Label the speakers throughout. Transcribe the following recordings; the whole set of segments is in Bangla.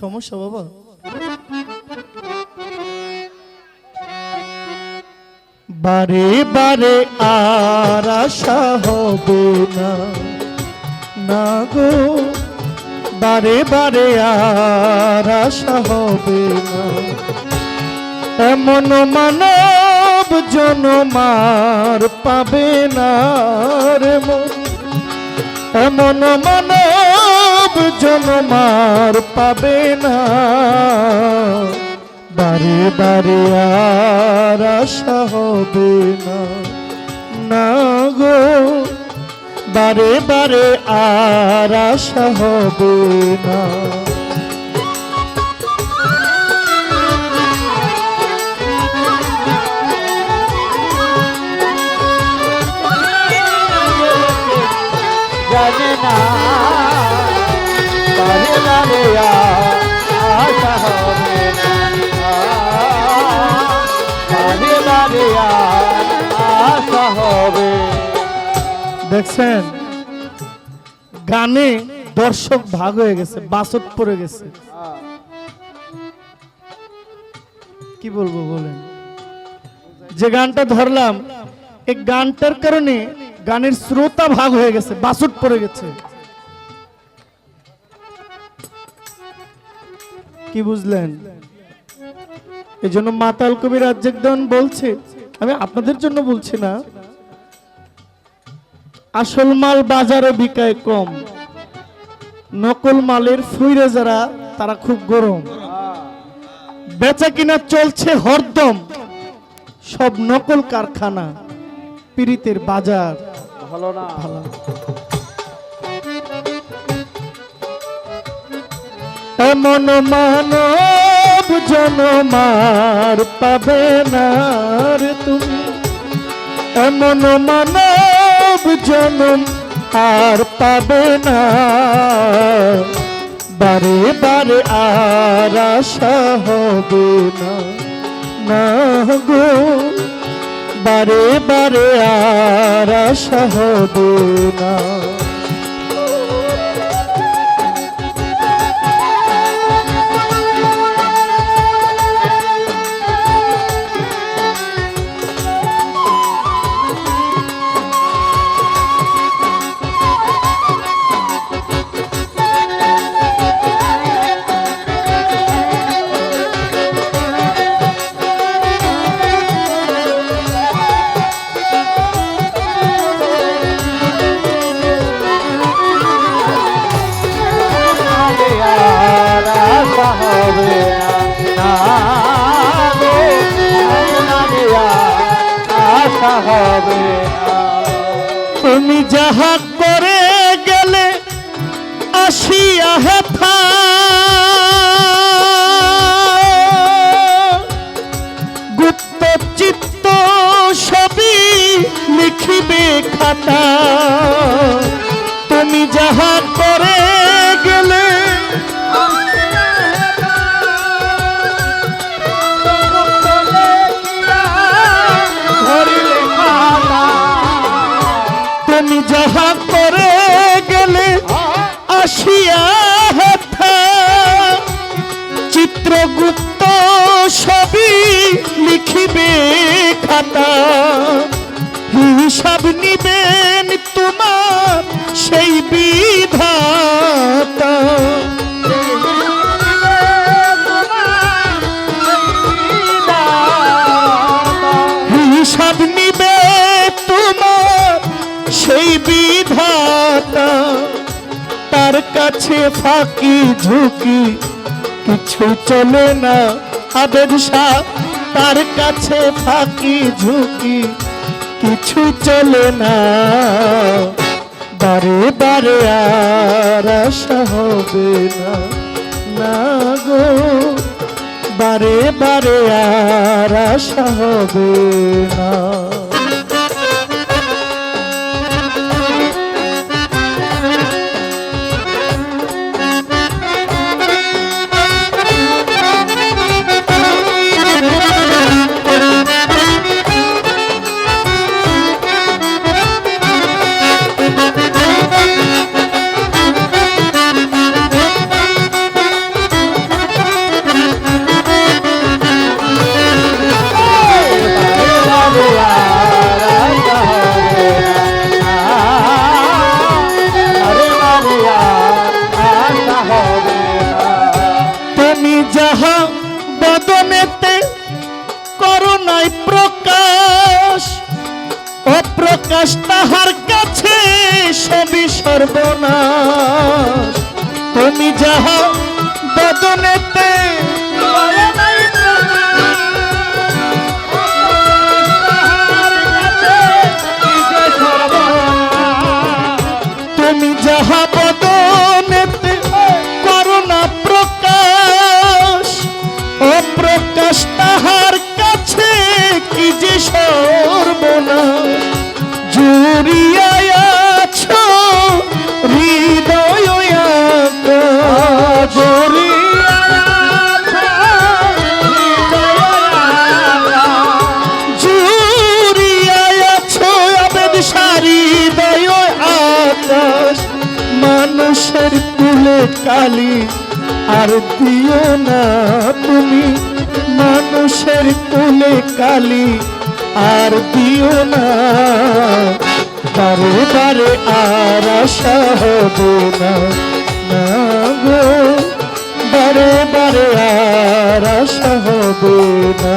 Speaker 1: সমস্যা বাবা। বারে বারে আর আশা হবে না। না গো, বারে বারে আর আশা হবে না। এমন মানব জনমার পাবে না রে মন। এমন মানব জনমার পাবে না। বারে বারে আর আশা হবে না। না গো, বারে বারে আর আশা হবে না।
Speaker 2: না।
Speaker 1: দেখছেন? গানে দর্শক ভাগ হয়ে গেছে, বাসত পড়ে গেছে। কি বলব বলেন? যে গানটা ধরলাম, এই গানটার কারণে গানের শ্রোতা ভাগ হয়ে গেছে বাসুট পড়ে গেছে। কি বুঝলেন? এই জন্য মাতাল কবি রাজ্জাকদন বলছে আমি আপনাদের জন্য বলছি না আসল মাল বাজারে বিকায় কম নকল মালের ফুইরে যারা তারা খুব গরম। বেচা কিনা চলছে হরদম সব নকল কারখানা পীড়িতের বাজার।
Speaker 2: ভালো না।
Speaker 1: ভালো এমন মানব জনমার পাবে না তুমি। এমন মানব জনম আর পাবে না। বারে বারে আর আশা হবে না। না গো, বারে বারে আর আশা হবে না।
Speaker 2: হবে।
Speaker 1: তার কাছে ফাঁকি ঝুঁকি, কিছু চলে না আবেদ তার কাছে ফাঁকি ঝুঁকি, কিছু চলে না। বারে বারে আর আশা হবে না না গো। বারে বারে আর আশা হবে না। অপ্রকাশ তাহার কাছে সবই সর্বনাশ। তুমি যাহা বদনেতে তুমি যাহা দিও না তুমি মানুষের কোলে কালি, আর দিও না। বারে বারে আর আশা হবে না না গো। বারে বারে আর আশা হবে না।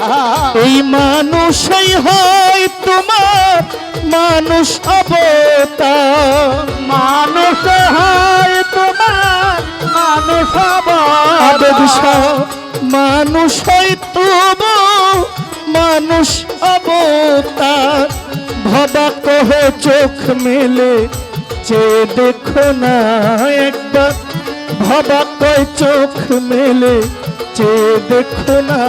Speaker 1: এই মানুষই হয় তোমার মানুষ অবতার। মানুষ হয় তোমার মানুষ অবতার। মানুষ হয় তবু মানুষ অবতার। ভবা কহে চোখ মেলে যে দেখো না একবার। ভবা কয় চোখ মেলে চেয়ে দেখো না,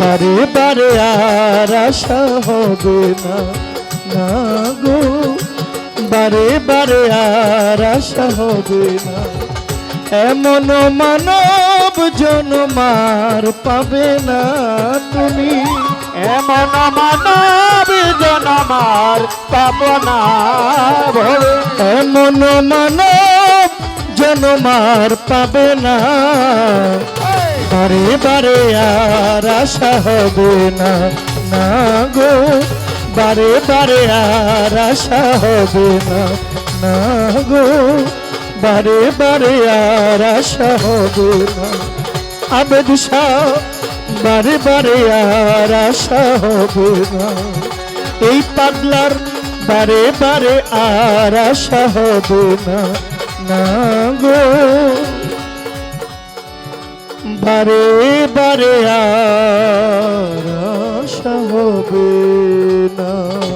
Speaker 1: বারে বারে আর আশা হবে না। না গো, বারে বারে আর আশা হবে না। এমন মানব জনমার পাবে না তুমি। এমন মানব জনমার পাব না। এমন মানব জনমার পাবে না। বারে বারে আর আশা হবে না। না গো, বারে বারে আর আশা হবে না। না গো, বারে বারে আর আশা হবে না। আবেদ বারে বারে আর আশা হবে না। এই পাগলার বারে বারে আর আশা হবে না। না গো। বারে বারে আর আশা হবে না।